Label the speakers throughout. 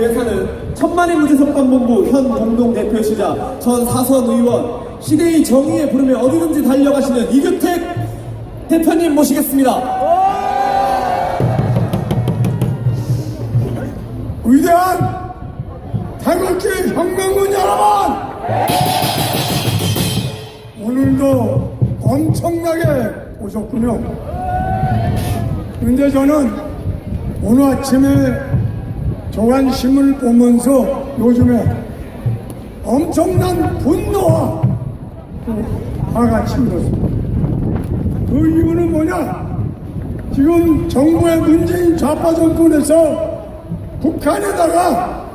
Speaker 1: 대사는 천만의 무죄석방본부 현 공동대표시자 전 사선 의원 시대의 정의에 부르며 어디든지 달려가시는 이규택 대표님 모시겠습니다.
Speaker 2: 위대한 태극기 혁명군 여러분! 오늘도 엄청나게 오셨군요. 근데 저는 오늘 아침에 조간심을 보면서 요즘에 엄청난 분노와 또 화가 치밀었습니다. 그 이유는 뭐냐? 지금 정부의 문재인 좌파 정권에서 북한에다가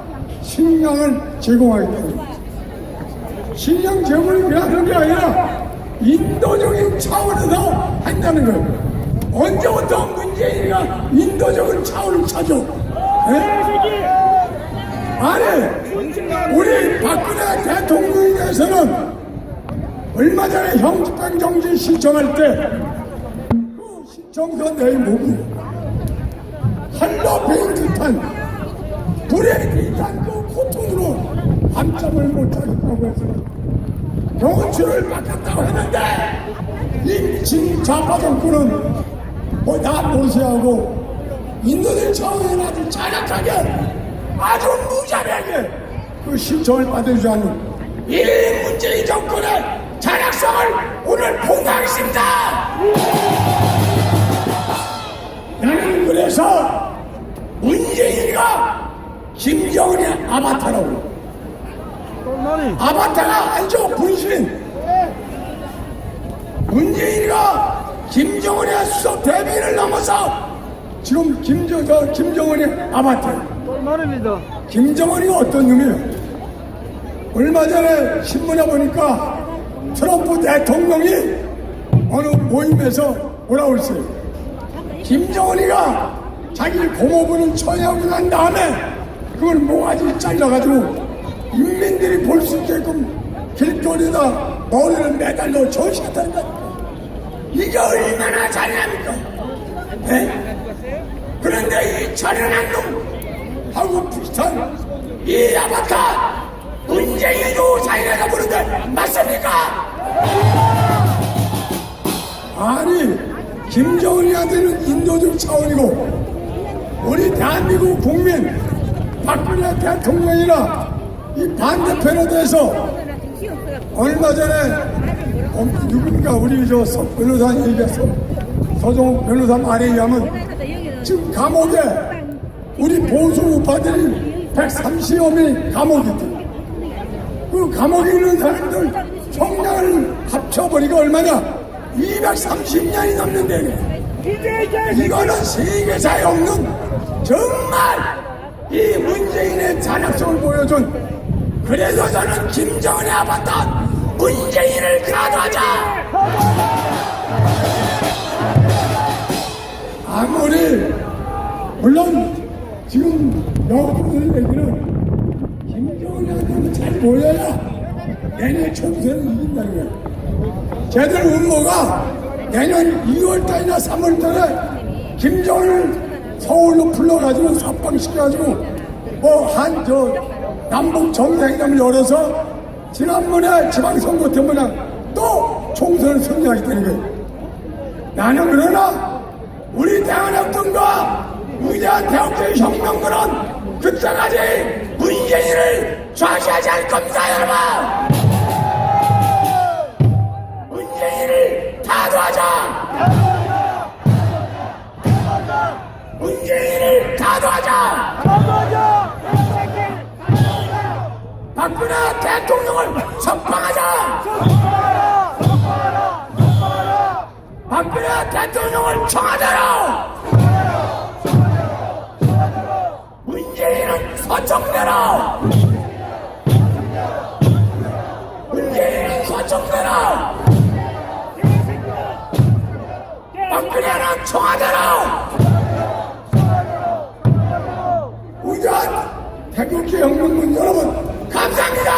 Speaker 2: 식량을 제공하기 때문에 식량 제공이 그냥 하는 게 아니라 인도적인 차원에서 한다는 거예요. 언제부터 문재인이가 인도적인 차원을 찾아? 예? 아니, 우리 박근혜 대통령에 대해서는 얼마 전에 형집행 정지 신청할 때그 신청서 내용이 할로 베인 듯한 불에 비탄 그 고통으로 밤잠을 못 자겠다고 해서 병원치를 받았다고 했는데 이 미친 좌파 정권은 뭐다 무시하고 인도들 처음에 아주 잔악하게 아주 무자비하게 그 신청을 받아주지 않는 이 문재인 정권의 잔악성을 오늘 공개하겠습니다. 나는 그래서 문재인이가 김정은의 아바타라고 아바타가 아니죠 분신 문재인이가 김정은의 수석 대변을 넘어서 지금 김정, 저, 김정은의 아바타
Speaker 3: 말입니다.
Speaker 2: 김정은이 어떤 놈이에요? 얼마 전에 신문에 보니까 트럼프 대통령이 어느 모임에서 뭐라고 그랬어요? 김정은이가 자기 고모부는 처형을 난 다음에 그걸 모가지 잘라가지고 인민들이 볼 수 있게끔 길거리에다 머리를 매달려 전시했다니까 이게 얼마나 잔인합니까? 네? 그런데 이 잔인한 놈 하고 비슷한 이 아바타 문재인도 자기네가 부른데 맞습니까? 아니 김정은이한테는 인도적 차원이고 우리 대한민국 국민 박근혜 대통령이나 이 반대편에 대해서 얼마 전에 어, 누군가 우리 저 서- 변호사 얘기해서 서종 변호사 말에 의하면 지금 감옥에 우리 보수 우파들이 130여 명이 감옥에 있대. 그 감옥에 있는 사람들 총량을 합쳐버리가 얼마냐? 230년이 넘는데 이거는 세계사에 없는 정말 이 문재인의 잔악성을 보여준 그래서 저는 김정은의 아팠던 문재인을 가도하자 아무리 물론 지금 여러분들 얘기는 김정은한테는 잘 보여야 내년 총선을 이긴다는 거야. 쟤들 음모가 내년 2월달이나 3월달에 김정은을 서울로 불러가지고 sab방시켜가지고 뭐 한 저 남북 정상회담을 열어서 지난번에 지방선거 때문에 또 총선을 승리하겠다는 거예요. 나는 그러나 우리 대한학통과 위대한 대학교의 혁명군은 그때까지 문재인을 좌시하지 않을 겁니다 여러분. 문재인을 타도하자. 문재인을 타도하자. 박근혜 대통령을 석방하자 박근혜 대통령을 청와대로! 문재인은 서청대로! 문재인은 서청대로! 박근혜는 청와대로! 우전 태극기 혁명군 여러분 감사합니다